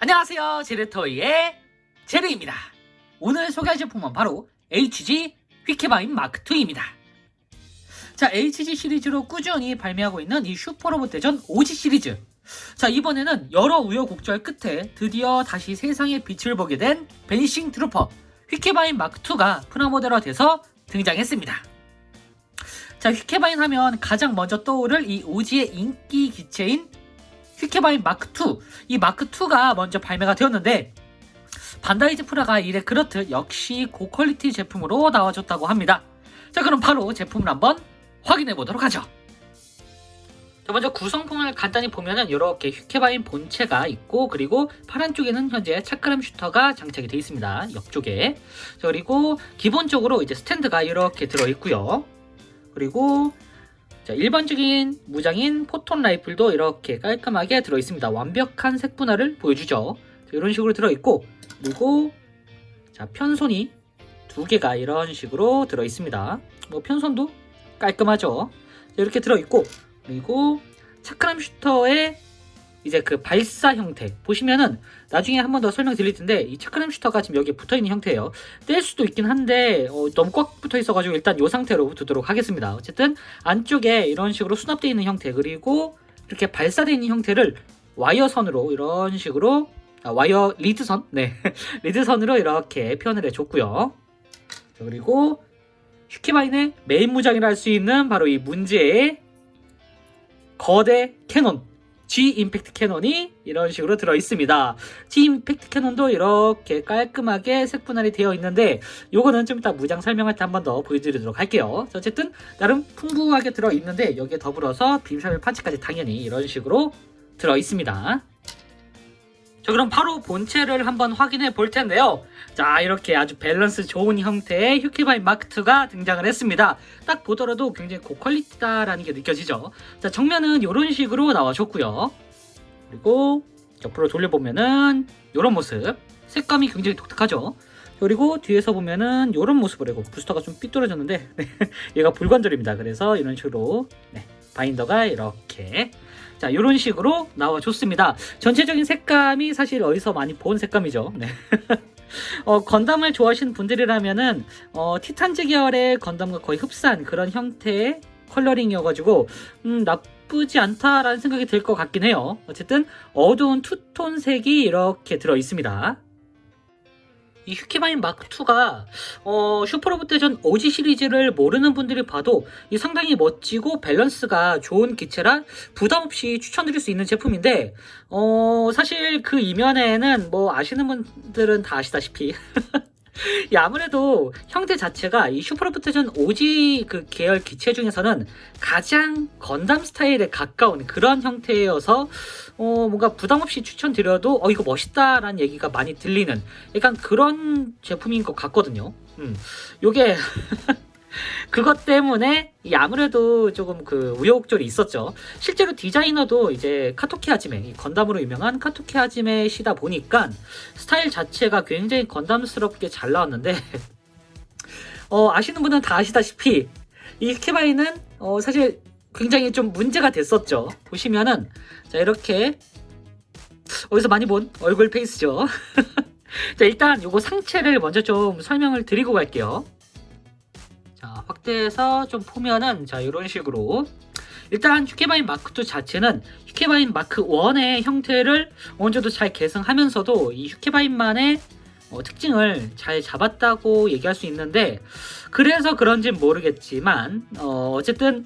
안녕하세요. 제레토이의 제르입니다. 오늘 소개할 제품은 바로 HG 휘케바인 마크2입니다. 자, HG 시리즈로 꾸준히 발매하고 있는 이 슈퍼로봇 대전 OG 시리즈. 자, 이번에는 여러 우여곡절 끝에 드디어 다시 세상의 빛을 보게 된 벤싱 트루퍼 휘케바인 마크2가 프라모델화 돼서 등장했습니다. 자, 휘케바인 하면 가장 먼저 떠오를 이 오지의 인기 기체인 휘케바인 마크2. 이 마크2가 먼저 발매가 되었는데, 반다이즈 프라가 이래 그렇듯 역시 고퀄리티 제품으로 나와줬다고 합니다. 자, 그럼 바로 제품을 한번 확인해 보도록 하죠. 자, 먼저 구성품을 간단히 보면은 이렇게 휘케바인 본체가 있고 그리고 파란 쪽에는 현재 차크람 슈터가 장착이 되어 있습니다. 옆쪽에. 자, 그리고 기본적으로 이제 스탠드가 이렇게 들어 있고요. 그리고 자, 일반적인 무장인 포톤 라이플도 이렇게 깔끔하게 들어 있습니다. 완벽한 색 분할을 보여주죠. 자, 이런 식으로 들어 있고 그리고 자, 편손이 두 개가 이런 식으로 들어 있습니다. 뭐 편손도 깔끔하죠. 자, 이렇게 들어 있고 그리고 차크람 슈터의 이제 그 발사 형태 보시면은 나중에 한 번 더 설명 드릴 텐데 이 차크람 슈터가 지금 여기에 붙어 있는 형태예요. 뗄 수도 있긴 한데 어, 너무 꽉 붙어 있어가지고 일단 이 상태로 두도록 하겠습니다. 어쨌든 안쪽에 이런 식으로 수납되어 있는 형태 그리고 이렇게 발사되어 있는 형태를 와이어 선으로 이런 식으로 아, 와이어 리드선 네 리드선으로 이렇게 표현을 해줬고요. 자, 그리고 슈키바인의 메인 무장이라 할 수 있는 바로 이 문제의 거대 캐논 G 임팩트 캐논이 이런 식으로 들어 있습니다. G 임팩트 캐논도 이렇게 깔끔하게 색 분할이 되어 있는데 요거는 좀 이따 무장 설명할 때 한 번 더 보여드리도록 할게요. 자, 어쨌든 나름 풍부하게 들어 있는데 여기에 더불어서 빔샤벨 파츠까지 당연히 이런 식으로 들어 있습니다. 자 그럼 바로 본체를 한번 확인해 볼 텐데요. 자 이렇게 아주 밸런스 좋은 형태의 휴키바인 마크2가 등장을 했습니다. 딱 보더라도 굉장히 고퀄리티다라는 게 느껴지죠. 자 정면은 이런 식으로 나와줬고요. 그리고 옆으로 돌려보면은 이런 모습. 색감이 굉장히 독특하죠. 그리고 뒤에서 보면은 이런 모습을 하고 부스터가 좀 삐뚤어졌는데 네, 얘가 불관절입니다. 그래서 이런 식으로 네, 바인더가 이렇게 자 이런 식으로 나와줬습니다. 전체적인 색감이 사실 어디서 많이 본 색감이죠. 네. 어, 건담을 좋아하시는 분들이라면은 어, 티탄즈 계열의 건담과 거의 흡사한 그런 형태의 컬러링이어가지고 음, 나쁘지 않다라는 생각이 들 것 같긴 해요. 어쨌든 어두운 투톤 색이 이렇게 들어 있습니다. 이 휴키바인 마크2가 어, 슈퍼로봇 대전 OG 시리즈를 모르는 분들이 봐도 이 상당히 멋지고 밸런스가 좋은 기체라 부담 없이 추천드릴 수 있는 제품인데 어, 사실 그 이면에는 뭐 아시는 분들은 다 아시다시피 이 아무래도 형태 자체가 이 슈퍼로봇 대전 OG 그 계열 기체 중에서는 가장 건담 스타일에 가까운 그런 형태여서 어, 뭔가 부담 없이 추천드려도 어 이거 멋있다라는 얘기가 많이 들리는 약간 그런 제품인 것 같거든요. 음, 요게 그것 때문에 이 아무래도 조금 그 우여곡절이 있었죠. 실제로 디자이너도 이제 카토키 하지메, 이 건담으로 유명한 카토키 하지메시다 보니까 스타일 자체가 굉장히 건담스럽게 잘 나왔는데 어, 아시는 분은 다 아시다시피 이 키바이는 어, 사실 굉장히 좀 문제가 됐었죠. 보시면은 자 이렇게 어디서 많이 본 얼굴 페이스죠. 자 일단 요거 상체를 먼저 좀 설명을 드리고 갈게요. 자 확대해서 좀 보면은 자 이런 식으로. 일단 휴케바인 마크2 자체는 휴케바인 마크1의 형태를 어느 정도 잘 계승하면서도 이 휴케바인만의 어, 특징을 잘 잡았다고 얘기할 수 있는데 그래서 그런진 모르겠지만 어, 어쨌든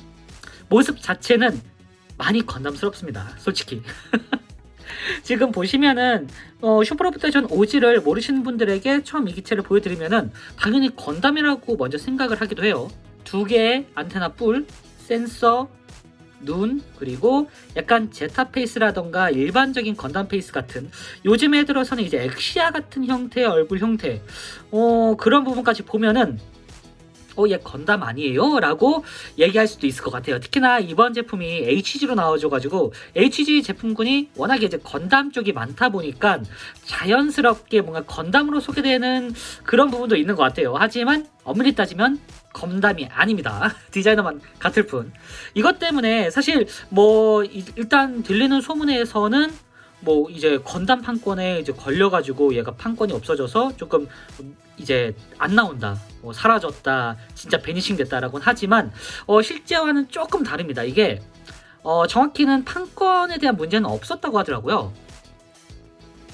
모습 자체는 많이 건담스럽습니다 솔직히 지금 보시면은 어, 슈퍼로봇대전 오지를 모르시는 분들에게 처음 이 기체를 보여드리면은 당연히 건담이라고 먼저 생각을 하기도 해요. 두 개의 안테나 뿔 센서 눈 그리고 약간 제타 페이스라던가 일반적인 건담 페이스 같은. 요즘에 들어서는 이제 엑시아 같은 형태의 얼굴 형태. 어 그런 부분까지 보면은 어, 얘 건담 아니에요? 라고 얘기할 수도 있을 것 같아요. 특히나 이번 제품이 HG로 나와줘가지고, HG 제품군이 워낙에 이제 건담 쪽이 많다 보니까 자연스럽게 뭔가 건담으로 소개되는 그런 부분도 있는 것 같아요. 하지만 엄밀히 따지면 건담이 아닙니다. 디자이너만 같을 뿐. 이것 때문에 사실 뭐, 이- 일단 들리는 소문에서는 뭐 이제 건담 판권에 이제 걸려가지고 얘가 판권이 없어져서 조금 이제 안 나온다, 뭐 사라졌다, 진짜 베니싱 됐다라고는 하지만 어, 실제와는 조금 다릅니다. 이게 어, 정확히는 판권에 대한 문제는 없었다고 하더라고요.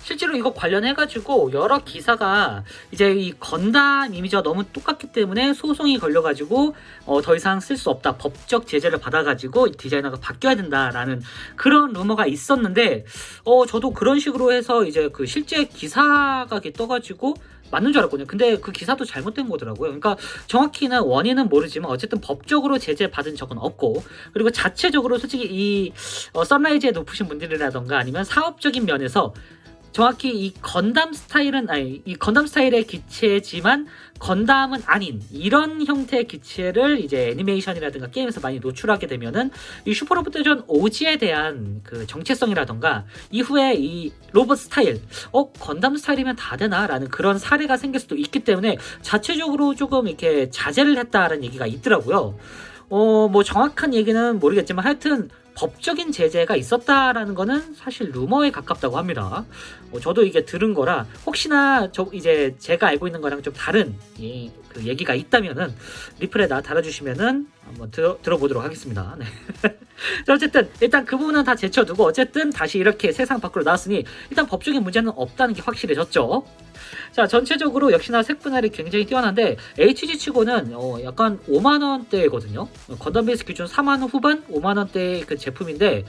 실제로 이거 관련해가지고 여러 기사가 이제 이 건담 이미지와 너무 똑같기 때문에 소송이 걸려가지고 어, 더 이상 쓸 수 없다 법적 제재를 받아가지고 디자이너가 바뀌어야 된다라는 그런 루머가 있었는데 어 저도 그런 식으로 해서 이제 그 실제 기사가 떠가지고 맞는 줄 알았거든요. 근데 그 기사도 잘못된 거더라고요. 그러니까 정확히는 원인은 모르지만 어쨌든 법적으로 제재 받은 적은 없고 그리고 자체적으로 솔직히 이 어, 선라이즈에 높으신 분들이라던가 아니면 사업적인 면에서 정확히 이 건담 스타일은 아니 이 건담 스타일의 기체지만 건담은 아닌 이런 형태의 기체를 이제 애니메이션이라든가 게임에서 많이 노출하게 되면은 이 슈퍼로봇 대전 오지에 대한 그 정체성이라던가 이후에 이 로봇 스타일 어 건담 스타일이면 다 되나라는 그런 사례가 생길 수도 있기 때문에 자체적으로 조금 이렇게 자제를 했다라는 얘기가 있더라고요. 어 뭐 정확한 얘기는 모르겠지만 하여튼 법적인 제재가 있었다라는 거는 사실 루머에 가깝다고 합니다. 어, 저도 이게 들은 거라 혹시나 저 이제 제가 알고 있는 거랑 좀 다른 예, 그 얘기가 있다면은 리플에다 달아주시면은 한번 들어, 들어보도록 하겠습니다. 네. 자, 어쨌든 일단 그 부분은 다 제쳐두고 어쨌든 다시 이렇게 세상 밖으로 나왔으니 일단 법적인 문제는 없다는 게 확실해졌죠. 자 전체적으로 역시나 색분할이 굉장히 뛰어난데 HG 치고는 어, 약간 5만 원대거든요. 건담 베이스 기준 4만 원 후반 5만 원대 그 제품인데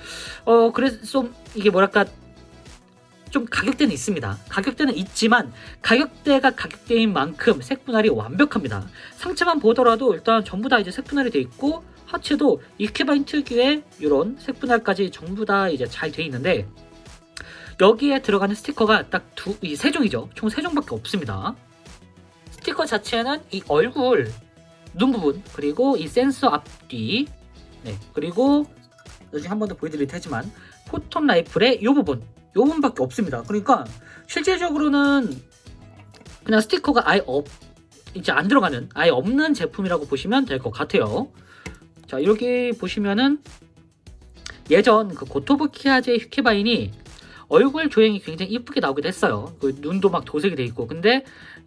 어 그래서 좀 이게 뭐랄까 좀 가격대는 있습니다. 가격대는 있지만 가격대가 가격대인 만큼 색분할이 완벽합니다. 상체만 보더라도 일단 전부 다 이제 색분할이 돼 있고 하체도 이큐바인 특유의 이런 색분할까지 전부 다 이제 잘 돼 있는데 여기에 들어가는 스티커가 딱 두, 이 세 종이죠. 총 세 종밖에 없습니다. 스티커 자체는 이 얼굴, 눈 부분, 그리고 이 센서 앞뒤, 네, 그리고 나중에 한 번 더 보여드릴 테지만 포톤 라이플의 이 부분, 이 부분밖에 없습니다. 그러니까 실질적으로는 그냥 스티커가 아예 없, 이제 안 들어가는, 아예 없는 제품이라고 보시면 될 것 같아요. 자, 이렇게 보시면은 예전 그 고토부 키아제 휴케바인이 얼굴 조형이 굉장히 이쁘게 나오기도 했어요. 그 눈도 막 도색이 돼 있고. 근데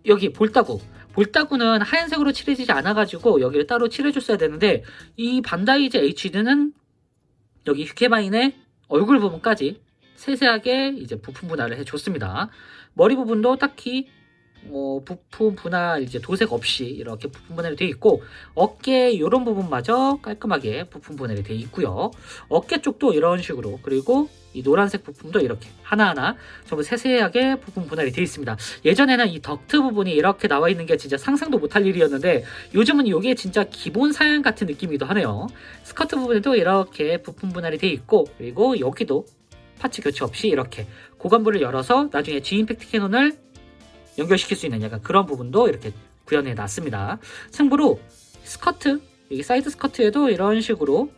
여기 볼따구. 볼따구는 하얀색으로 칠해지지 않아가지고 여기를 따로 칠해줬어야 되는데 이 반다이제 HD는 여기 휴케바인의 얼굴 부분까지 세세하게 이제 부품 분할을 해줬습니다. 머리 부분도 딱히 뭐 부품 분할 이제 도색 없이 이렇게 부품 분할이 되어 있고 어깨 이런 부분마저 깔끔하게 부품 분할이 되어 있고요. 어깨 쪽도 이런 식으로 그리고 이 노란색 부품도 이렇게 하나하나 전부 세세하게 부품 분할이 되어 있습니다. 예전에는 이 덕트 부분이 이렇게 나와 있는 게 진짜 상상도 못할 일이었는데 요즘은 이게 진짜 기본 사양 같은 느낌이기도 하네요. 스커트 부분에도 이렇게 부품 분할이 되어 있고 그리고 여기도 파츠 교체 없이 이렇게 고관부를 열어서 나중에 G 임팩트 캐논을 연결시킬 수 있는 약간 그런 부분도 이렇게 구현해 놨습니다. 참고로 스커트 여기 사이드 스커트에도 이런 식으로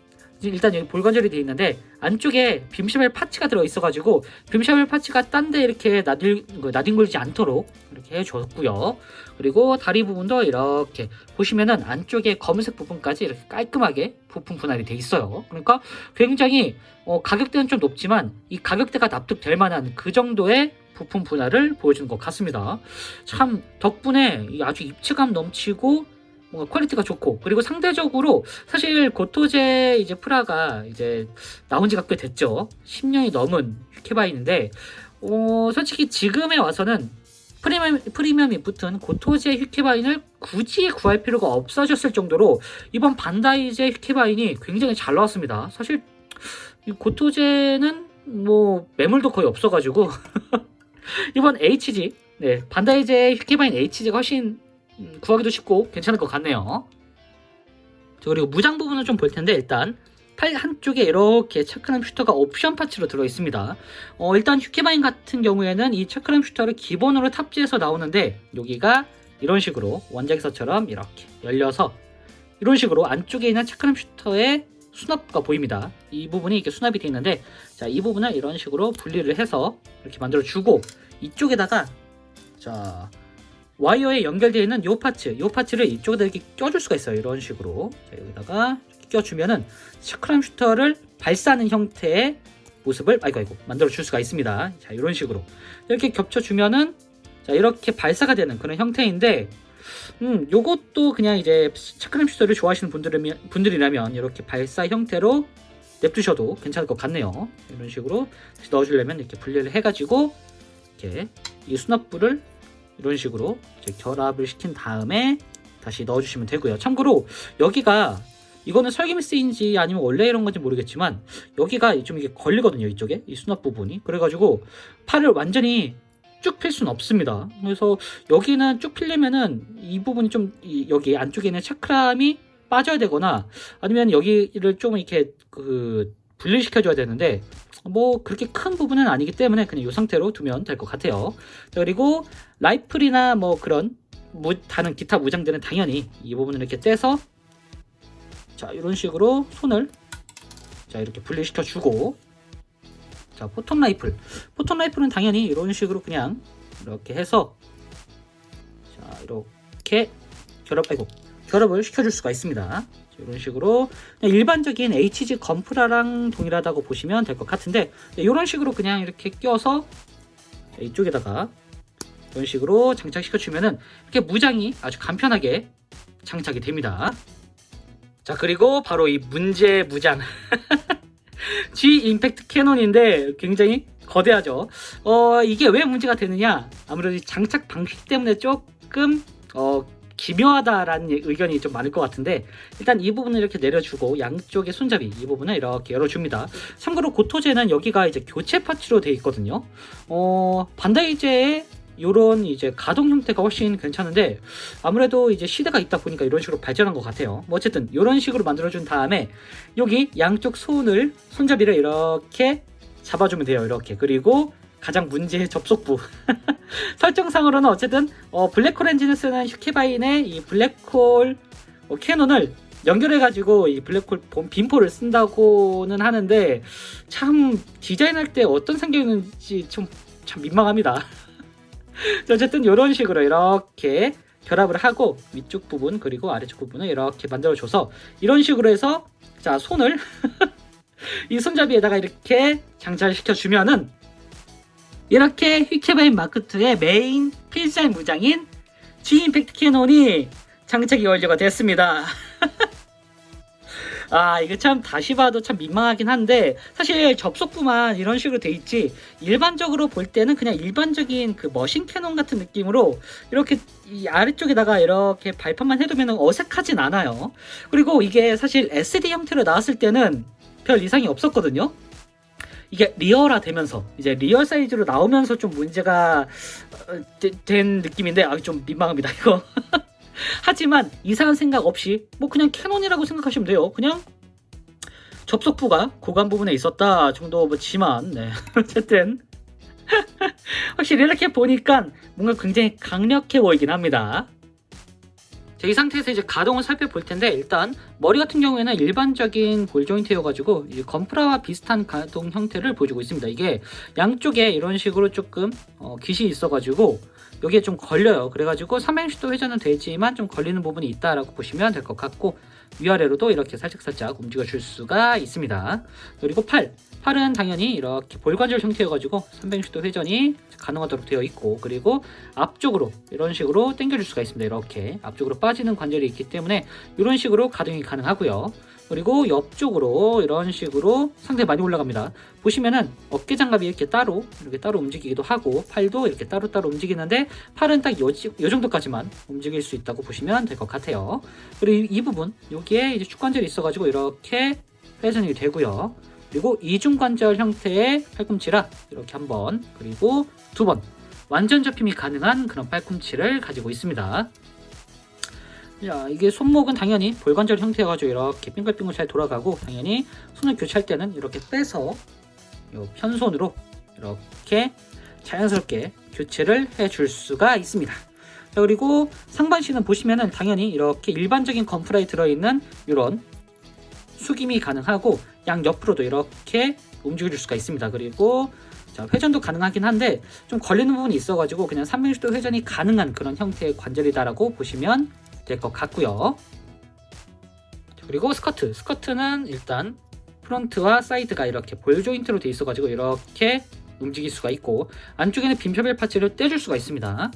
일단 여기 볼관절이 되어 있는데 안쪽에 빔샤벨 파츠가 들어 있어가지고 빔샤벨 파츠가 딴 데 이렇게 나들, 그 나뒹굴지 않도록 이렇게 해줬고요. 그리고 다리 부분도 이렇게 보시면은 안쪽에 검은색 부분까지 이렇게 깔끔하게 부품 분할이 돼 있어요. 그러니까 굉장히 어, 가격대는 좀 높지만 이 가격대가 납득될 만한 그 정도의 부품 분할을 보여주는 것 같습니다. 참 덕분에 이 아주 입체감 넘치고 뭔가 퀄리티가 좋고 그리고 상대적으로 사실 고토제 이제 프라가 이제 나온 지가 꽤 됐죠. 10년이 넘은 휴케바인인데 어, 솔직히 지금에 와서는 프리미엄, 프리미엄이 붙은 고토제 휴케바인을 굳이 구할 필요가 없어졌을 정도로 이번 반다이제 휴케바인이 굉장히 잘 나왔습니다. 사실 이 고토제는 뭐 매물도 거의 없어가지고 이번 HG 네 반다이제 휴케바인 HG가 훨씬 음, 구하기도 쉽고 괜찮을 것 같네요. 자, 그리고 무장 부분을 좀 볼 텐데 일단 팔 한쪽에 이렇게 체크램 슈터가 옵션 파츠로 들어 있습니다. 어, 일단 휴케바인 같은 경우에는 이 체크램 슈터를 기본으로 탑재해서 나오는데 여기가 이런 식으로 원작에서처럼 이렇게 열려서 이런 식으로 안쪽에 있는 체크램 슈터의 수납부가 보입니다. 이 부분이 이렇게 수납이 되어 있는데 자, 이 부분을 이런 식으로 분리를 해서 이렇게 만들어 주고 이쪽에다가 자, 와이어에 연결되어 있는 이 파츠, 이 파츠를 이쪽에다 이렇게 껴줄 수가 있어요. 이런 식으로. 자, 여기다가 껴주면은 스크램 슈터를 발사하는 형태의 모습을 아이고 아이고 만들어 줄 수가 있습니다. 자 이런 식으로 이렇게 겹쳐 주면은 자 이렇게 발사가 되는 그런 형태인데 음 요것도 그냥 이제 차크림 슈터를 좋아하시는 분들이면 분들이라면 이렇게 발사 형태로 냅두셔도 괜찮을 것 같네요. 이런 식으로 넣어주려면 이렇게 분리를 해가지고 이렇게 이 수납부를 이런 식으로 결합을 시킨 다음에 다시 넣어주시면 되고요. 참고로 여기가 이거는 설계미스인지 아니면 원래 이런 건지 모르겠지만 여기가 좀 이게 걸리거든요. 이쪽에 이 수납 부분이 그래가지고 팔을 완전히 쭉 필 수는 없습니다. 그래서 여기는 쭉 필려면은 이 부분이 좀 이- 여기 안쪽에 있는 차크람이 빠져야 되거나 아니면 여기를 좀 이렇게 그 분리시켜 줘야 되는데 뭐 그렇게 큰 부분은 아니기 때문에 그냥 이 상태로 두면 될 것 같아요. 자, 그리고 라이플이나 뭐 그런 무, 다른 기타 무장들은 당연히 이 부분을 이렇게 떼서 자 이런 식으로 손을 자 이렇게 분리시켜 주고 자 포톤 라이플 포톤 라이플은 당연히 이런 식으로 그냥 이렇게 해서 자 이렇게 결합 아이고 결합을 시켜줄 수가 있습니다. 자, 이런 식으로 일반적인 HG 건프라랑 동일하다고 보시면 될 것 같은데 이런 식으로 그냥 이렇게 껴서 자, 이쪽에다가 이런 식으로 장착시켜 주면은 이렇게 무장이 아주 간편하게 장착이 됩니다. 자 그리고 바로 이 문제 무장 G 임팩트 캐논인데 굉장히 거대하죠. 어 이게 왜 문제가 되느냐? 아무래도 이 장착 방식 때문에 조금 어 기묘하다라는 예- 의견이 좀 많을 것 같은데 일단 이 부분을 이렇게 내려주고 양쪽의 손잡이 이 부분을 이렇게 열어줍니다. 참고로 고토제는 여기가 이제 교체 파츠로 되어 있거든요. 어 반다이제의 이런 이제 가동 형태가 훨씬 괜찮은데 아무래도 이제 시대가 있다 보니까 이런 식으로 발전한 것 같아요. 뭐 어쨌든 이런 식으로 만들어준 다음에 여기 양쪽 손을 손잡이를 이렇게 잡아주면 돼요. 이렇게 그리고 가장 문제의 접속부 설정상으로는 어쨌든 어, 블랙홀 엔진을 쓰는 슈케바인의 이 블랙홀 어, 캐논을 연결해가지고 이 블랙홀 본- 빈포를 쓴다고는 하는데 참 디자인할 때 어떤 생각이는지 좀 참 민망합니다. 어쨌든 이런 식으로 이렇게 결합을 하고 위쪽 부분 그리고 아래쪽 부분을 이렇게 만들어줘서 이런 식으로 해서 자 손을 이 손잡이에다가 이렇게 장착시켜 주면은 이렇게 휘케바인 마크2의 메인 필살 무장인 G 임팩트 캐논이 장착이 완료가 됐습니다. 아 이거 참 다시 봐도 참 민망하긴 한데 사실 접속부만 이런 식으로 돼 있지 일반적으로 볼 때는 그냥 일반적인 그 머신 캐논 같은 느낌으로 이렇게 이 아래쪽에다가 이렇게 발판만 해두면 어색하진 않아요 그리고 이게 사실 SD 형태로 나왔을 때는 별 이상이 없었거든요 이게 리얼화 되면서 이제 리얼 사이즈로 나오면서 좀 문제가 어, 되- 된 느낌인데 아 좀 민망합니다 이거 하지만 이상한 생각 없이 뭐 그냥 캐논이라고 생각하시면 돼요. 그냥 접속부가 고관 부분에 있었다 정도지만 네. 어쨌든 확실히 이렇게 보니까 뭔가 굉장히 강력해 보이긴 합니다. 자, 이 상태에서 이제 가동을 살펴볼 텐데 일단 머리 같은 경우에는 일반적인 볼 조인트여가지고 이 건프라와 비슷한 가동 형태를 보여주고 있습니다. 이게 양쪽에 이런 식으로 조금 어, 깃이 있어가지고 여기에 좀 걸려요. 그래가지고 360도 회전은 되지만 좀 걸리는 부분이 있다라고 보시면 될 것 같고 위아래로도 이렇게 살짝살짝 움직여 줄 수가 있습니다. 그리고 팔. 팔은 당연히 이렇게 볼관절 형태여가지고 360도 회전이 가능하도록 되어 있고 그리고 앞쪽으로 이런 식으로 당겨줄 수가 있습니다. 이렇게 앞쪽으로 빠지는 관절이 있기 때문에 이런 식으로 가동이 가능하고요. 그리고 옆쪽으로 이런 식으로 상당히 많이 올라갑니다. 보시면은 어깨 장갑이 이렇게 따로 이렇게 따로 움직이기도 하고 팔도 이렇게 따로 따로 움직이는데 팔은 딱 요 정도까지만 움직일 수 있다고 보시면 될 것 같아요. 그리고 이, 이 부분 여기에 이제 축관절이 있어가지고 이렇게 회전이 되고요. 그리고 이중관절 형태의 팔꿈치라 이렇게 한번 그리고 두 번 완전 접힘이 가능한 그런 팔꿈치를 가지고 있습니다. 자, 이게 손목은 당연히 볼관절 형태여 가지고 이렇게 빙글빙글 잘 돌아가고 당연히 손을 교체할 때는 이렇게 빼서 요 편손으로 이렇게 자연스럽게 교체를 해줄 수가 있습니다. 자, 그리고 상반신은 보시면은 당연히 이렇게 일반적인 건프라에 들어있는 이런 숙임이 가능하고 양 옆으로도 이렇게 움직여줄 수가 있습니다. 그리고 자, 회전도 가능하긴 한데 좀 걸리는 부분이 있어가지고 그냥 360도 회전이 가능한 그런 형태의 관절이다라고 보시면 될 것 같고요. 자, 그리고 스커트, 스커트는 일단 프론트와 사이드가 이렇게 볼 조인트로 돼 있어가지고 이렇게 움직일 수가 있고 안쪽에는 빔셔벨 파츠를 떼줄 수가 있습니다.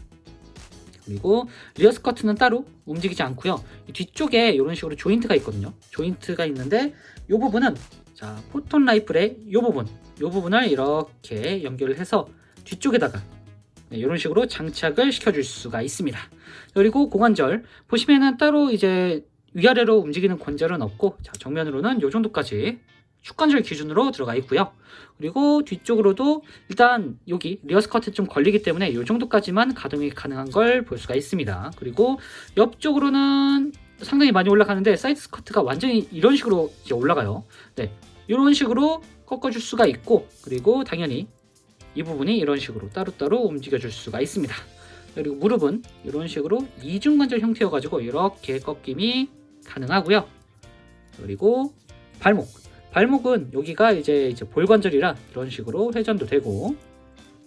그리고 리어 스커트는 따로 움직이지 않고요. 이 뒤쪽에 이런 식으로 조인트가 있거든요. 조인트가 있는데 이 부분은 자 포톤 라이플의 이 부분, 이 부분을 이렇게 연결을 해서 뒤쪽에다가 네, 이런 식으로 장착을 시켜줄 수가 있습니다. 그리고 고관절 보시면은 따로 이제 위아래로 움직이는 관절은 없고 자, 정면으로는 이 정도까지 축관절 기준으로 들어가 있고요. 그리고 뒤쪽으로도 일단 여기 리어 스커트 좀 걸리기 때문에 이 정도까지만 가동이 가능한 걸 볼 수가 있습니다. 그리고 옆쪽으로는 상당히 많이 올라가는데 사이드 스커트가 완전히 이런 식으로 이제 올라가요. 네, 이런 식으로 꺾어줄 수가 있고 그리고 당연히 이 부분이 이런 식으로 따로따로 움직여 줄 수가 있습니다. 그리고 무릎은 이런 식으로 이중관절 형태여가지고 이렇게 꺾임이 가능하고요. 그리고 발목. 발목은 여기가 이제, 이제 볼관절이라 이런 식으로 회전도 되고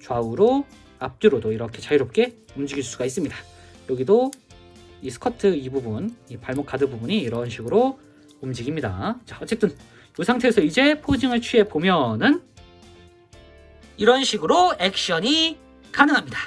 좌우로 앞뒤로도 이렇게 자유롭게 움직일 수가 있습니다. 여기도 이 스커트 이 부분, 이 발목 가드 부분이 이런 식으로 움직입니다. 자, 어쨌든 이 상태에서 이제 포징을 취해 보면은 이런 식으로 액션이 가능합니다.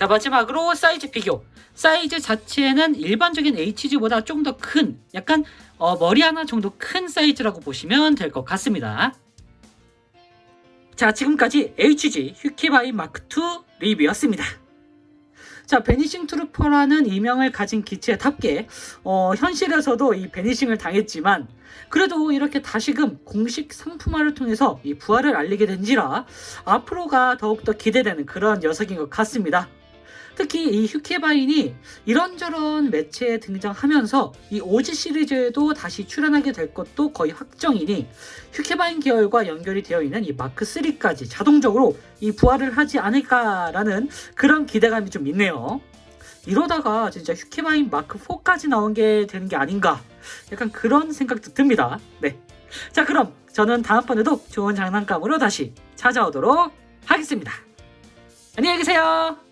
자 마지막으로 사이즈 비교 사이즈 자체는 일반적인 HG보다 좀 더 큰 약간 어, 머리 하나 정도 큰 사이즈라고 보시면 될 것 같습니다. 자 지금까지 HG 휴키바이 마크2 리뷰였습니다. 자 베니싱 트루퍼라는 이명을 가진 기체답게 어, 현실에서도 이 베니싱을 당했지만 그래도 이렇게 다시금 공식 상품화를 통해서 이 부활을 알리게 된지라 앞으로가 더욱더 기대되는 그런 녀석인 것 같습니다 특히 이 휴케바인이 이런저런 매체에 등장하면서 이 오지 시리즈에도 다시 출연하게 될 것도 거의 확정이니 휴케바인 계열과 연결이 되어 있는 이 마크 3까지 자동적으로 이 부활을 하지 않을까라는 그런 기대감이 좀 있네요. 이러다가 진짜 휴케바인 마크 4까지 나온 게 되는 게 아닌가 약간 그런 생각도 듭니다. 네. 자 그럼 저는 다음번에도 좋은 장난감으로 다시 찾아오도록 하겠습니다. 안녕히 계세요.